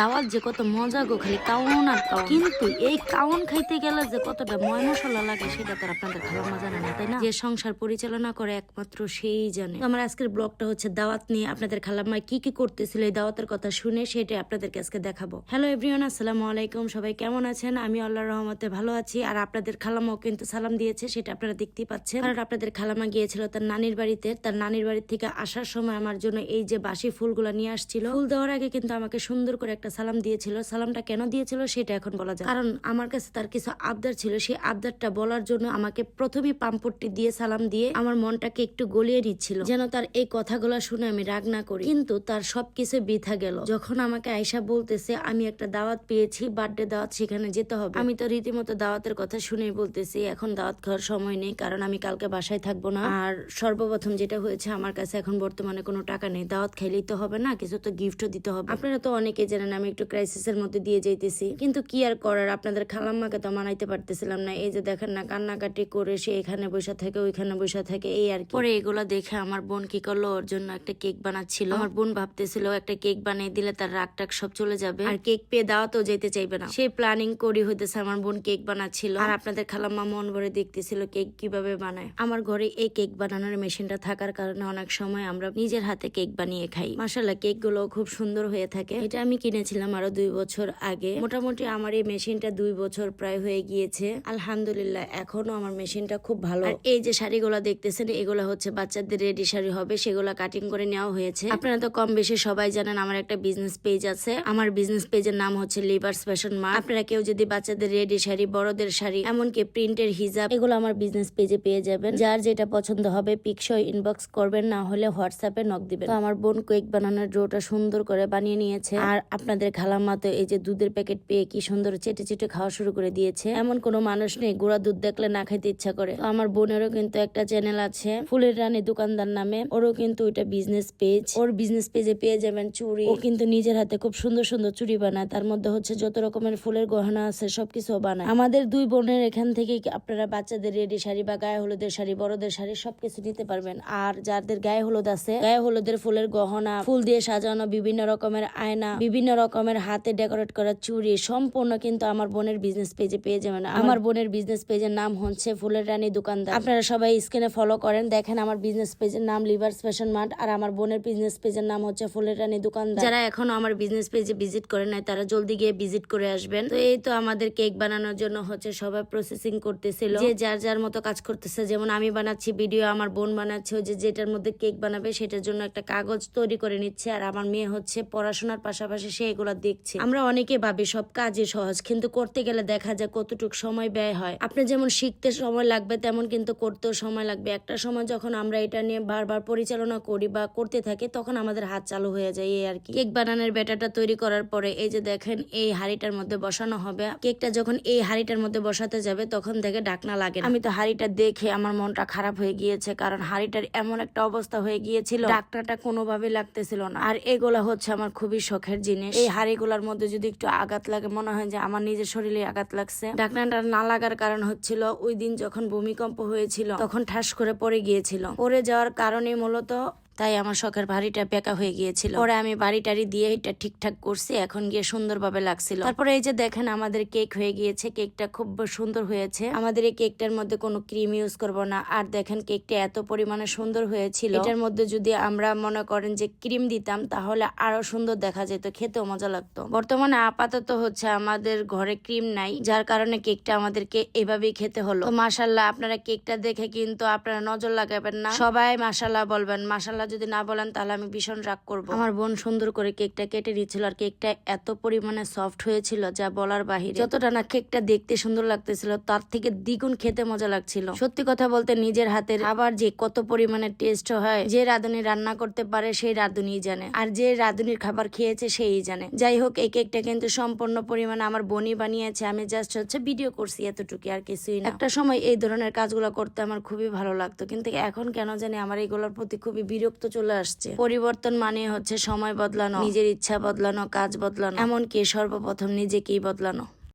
দাওয়াত যে কত মজা গো, খালি কাউন আর কাউন। কিন্তু এই কাউন খাইতে গেলে যে কতটা ময় মশলা লাগে, সেটা তো আপনাদের খালাম্মা জানে না তাই না? যে সংসার পরিচালনা করে একমাত্র সেই জানে। আমার আজকের ব্লগটা হচ্ছে দাওয়াত নিয়ে আপনাদের খালাম্মা কি কি করতেছিল, এই দাওয়াতের কথা শুনে সেটা আপনাদেরকে আজকে দেখাবো। হ্যালো এভরিওয়ান, আসসালামু আলাইকুম, সবাই কেমন আছেন? আমি আল্লাহর রহমতে ভালো আছি, আর আপনাদের খালাম্মাও কিন্তু সালাম দিয়েছে, সেটা আপনারা দেখতেই পাচ্ছেন। কারণ আপনাদের খালাম্মা গিয়েছিল তার নানির বাড়িতে, তার নানির বাড়ি থেকে আসার সময় আমার জন্য এই যে বাসি ফুলগুলা নিয়ে আসছিল, ফুল দেওয়ার আগে কিন্তু আমাকে সুন্দর করে একটা সালাম দিয়েছিল। সালামটা কেন দিয়েছিল সেটা এখন বলা যায়। কারণ আমার কাছে তার কিছু আবদার ছিল। সেই আবদারটা বলার জন্য আমাকে প্রথমে পাম্পট্টি দিয়ে সালাম দিয়ে আমার মনটাকে একটু গলিয়ে দিচ্ছিল। যেন তার এই কথাগুলো শুনে আমি রাগ না করি। কিন্তু তার সবকিছু বৃথা গেল। যখন আমাকে আয়সা বলতেছে, আমি একটা দাওয়াত পেয়েছি, বার্থডে দাওয়াত, সেখানে যেতে হবে। আমি তো রীতিমতো দাওয়াতের কথা শুনেই বলতেছি, এখন দাওয়াত খাওয়ার সময় নেই, কারণ আমি কালকে বাসায় থাকব না। আর সর্বপ্রথম যেটা হয়েছে, আমার কাছে এখন বর্তমানে কোনো টাকা নেই। দাওয়াত খাইলেই তো হবে না, কিছু তো গিফটও দিতে হবে। আপনারা তো অনেকে জানেন আমি একটু ক্রাইসিসের মধ্যে দিয়ে যাইতেছি। কিন্তু কি আর করার? আপনাদের খালাম্মাকে তো মানাইতে পারতেছিলাম না। এই যে দেখেন না কান্নাকাটি করে সে এখানে বসে থাকে ওইখানে বসে থাকে এই আর কি। পরে এগুলো দেখে আমার বোন কি করল? ওর জন্য একটা কেক বানাচ্ছিল। আমার বোন ভাবতেছিল একটা কেক বানিয়ে দিলে তার রাগ টাগ সব চলে যাবে। আর কেক পেয়ে দাওয়াতেও যেতে চাইবে না। সেই প্ল্যানিং করি হইতেছে আমার বোন কেক বানাচ্ছিল। আর আপনাদের খালাম্মা মন ভরে দেখতেছিল কেক কীভাবে বানায়। আমার ঘরে এই কেক বানানোর মেশিনটা থাকার কারণে অনেক সময় আমরা নিজের হাতে কেক বানিয়ে খাই। মাসাল্লাহ কেকগুলো খুব সুন্দর হয়ে থাকে। এটা আমি কিনেছিলাম আরও দুই বছর আগে। মোটামুটি আমার এই মেশিনটা দুই বছর প্রায় হয়ে গিয়েছে। আলহামদুলিল্লাহ, এখনও আমার মেশিনটা খুব ভালো। এই যে শাড়িগুলো দেখতেছেন, এগুলো হচ্ছে বাচ্চাদের রেডি শাড়ি হবে, সেগুলো কাটিং করে নেওয়া হয়েছে। আপনারা তো কম বেশি সবাই জানেন, আমার একটা বিজনেস পেজ আছে। আমার বিজনেস পেজের নাম হচ্ছে লিভার্স ফ্যাশন মা আপনারা কেউ যদি বাচ্চাদের রেডি শাড়ি, বড়দের শাড়ি, এমনকি প্রিন্টের হিজাব, এগুলো আমার বিজনেস পেজে পেয়ে যাবেন। যার যেটা পছন্দ হবে পিকশো ইনবক্স করবেন, না হলে হোয়াটসঅ্যাপে নক দিবেন। তো আমার বোন কেক বানানোর ড্রোটা সুন্দর করে বানিয়ে নিয়েছে। আর আপনাদের খালাম্মা তো এই যে দুধের প্যাকেট পেয়ে কি সুন্দর চেটে চেটে খাওয়া শুরু করে দিয়েছে। এমন কোনো মানুষ নেই, গুঁড়া দুধ দেখলে না খাইতে ইচ্ছা করে। আমার বোনেরও কিন্তু একটা চ্যানেল আছে, ফুলের রানী দোকানদার নামে। ওরও কিন্তু ওইটা বিজনেস পেজ ওর বিজনেস পেজে পেয়ে যাবেন চুড়ি। ও কিন্তু নিজের হাতে খুব সুন্দর সুন্দর চুড়ি বানায়। তার মধ্যে হচ্ছে যত রকমের ফুলের গহনা আছে সবকিছু বানায়। আমাদের দুই বোনের এখান থেকে আপনারা বাচ্চাদের রেডি শাড়ি বা গায়ে হলুদের শাড়ি, বড়দের শাড়ি সবকিছু নিতে পারবেন। আর যাদের গায়ে হলুদ আছে, গায়ে হলুদের ফুলের গহনা, ফুল দিয়ে সাজানো বিভিন্ন রকমের আয়না, বিভিন্ন রকমের হাতে ডেকোরেট করা চুড়ি সম্পূর্ণ কিন্তু আমার বোনের বিজনেস পেজে পেয়ে যাবেন। আমার বোনের বিজনেস পেজের নাম হচ্ছে ফুলের রানী দোকানদার। আপনারা সবাই স্ক্রিনে ফলো করেন দেখেন আমার বিজনেস পেজের নাম লিভার্স ফ্যাশন মার্ট আর আমার বোনের বিজনেস পেজের নাম হচ্ছে ফুলের রানী দোকানদার। যারা এখনও আমার বিজনেস পেজে ভিজিট করে নাই তারা জলদি গিয়ে ভিজিট করে আসবেন। তো এই তো আমাদের কেক বানানোর জন্য হচ্ছে সবাই প্রসেসিং করতেছিল। যে যার যার মতো কাজ করতেছে যেমন আমি বানাচ্ছি ভিডিও আমার বোন বানাচ্ছে যে যেটার মধ্যে কেক বানাবে সেটার জন্য একটা কাগজ তৈরি করে নিচ্ছে। আর আমার মেয়ে হচ্ছে পড়াশোনার পাশাপাশি সে এগুলো দেখছে। আমরা অনেকে ভাবি সব কাজে সহজ, কিন্তু করতে গেলে দেখা যায় কতটুকু সময় ব্যয় হয়। আপনি যেমন শিখতে সময় লাগবে, তেমন কিন্তু করতেও সময় লাগবে। একটা সময় যখন আমরা এটা নিয়ে বারবার পরিচালনা করি বা করতে থাকি, তখন আমাদের হাত চালু হয়ে যায়, এই আর কি। কেক বানানোর ব্যাটারটা তৈরি করার পরে, এই যে দেখেন, এই হাড়িটার মধ্যে বসানো হবে। কেকটা যখন এই হাড়িটার মধ্যে বসাতে যাবে, তখন থেকে ডাকনা লাগে আমি তো হাড়িটা দেখে আমার মনটা খারাপ হয়ে গিয়েছে, কারণ হাড়িটার এমন একটা অবস্থা হয়ে গিয়েছিল ডাকনাটা কোনোভাবে লাগতেছিল না। আর এগুলা হচ্ছে আমার খুবই শখের জিনিস। এই হাড়িগুলার মধ্যে যদি একটু আঘাত লাগে, মনে হয় যে আমার নিজের শরীরে আঘাত লাগছে। ডাকনাটা না লাগার কারণ হচ্ছিল, ওই দিন যখন ভূমিকম্প হয়েছিল, তখন ঠাস করে পড়ে গিয়েছিল। পড়ে যাওয়ার কারণে মূলত তাই আমার শখের বাড়িটা বেঁকা হয়ে গিয়েছিল। পরে আমি বাড়ি টাড়ি দিয়ে এটা ঠিকঠাক করছি, এখন গিয়ে সুন্দরভাবে লাগছিল। তারপরে এই যে দেখেন আমাদের কেক হয়ে গিয়েছে, কেকটা খুব সুন্দর হয়েছে। আমাদের এই কেকটার মধ্যে কোনো ক্রিম ইউজ করব না। আর দেখেন কেকটা এত পরিমাণে সুন্দর হয়েছিল। এটার মধ্যে যদি আমরা মনে করেন যে ক্রিম দিতাম, তাহলে আরও সুন্দর দেখা যেত, খেতেও মজা লাগতো। বর্তমানে আপাতত হচ্ছে আমাদের ঘরে ক্রিম নাই, যার কারণে কেকটা আমাদেরকে এভাবেই খেতে হলো। মাসাল্লাহ আপনারা কেকটা দেখে কিন্তু আপনারা নজর লাগাবেন না। সবাই মাসাল্লাহ বলবেন মাসাল্লাহ যদি না বলেন তাহলে আমি ভীষণ রাগ করব। আমার বোন সুন্দর করে কেকটা কেটে দিচ্ছিল আর কেকটা এত পরিমাণে সফট হয়েছিল যা বলার বাহিরে। যতটা না কেকটা দেখতে সুন্দর লাগতেছিল তার থেকে দ্বিগুণ খেতে মজা লাগছিল। সত্যি কথা বলতে নিজের হাতের আবার যে কত পরিমাণে টেস্ট হয় যে রাঁধুনি রান্না করতে পারে সেই রাঁধুনি জানে। আর যে রাঁধুনির খাবার খেয়েছে সেই জানে। যাই হোক এই কেকটা কিন্তু সম্পূর্ণ পরিমাণে আমার বোনই বানিয়েছে। আমি জাস্ট হচ্ছে ভিডিও করছি এতটুকু আর কিছুই না। একটা সময় এই ধরনের কাজগুলো করতে আমার খুবই ভালো লাগতো। কিন্তু এখন কেন জানি আমার এইগুলোর প্রতি খুবই বিরক্ত চলে আসছে। পরিবর্তন মানে হচ্ছে সময় বদলানো, নিজের ইচ্ছা বদলানো, কাজ বদলানো, এমনকি সর্বপ্রথম নিজেকেই বদলানো।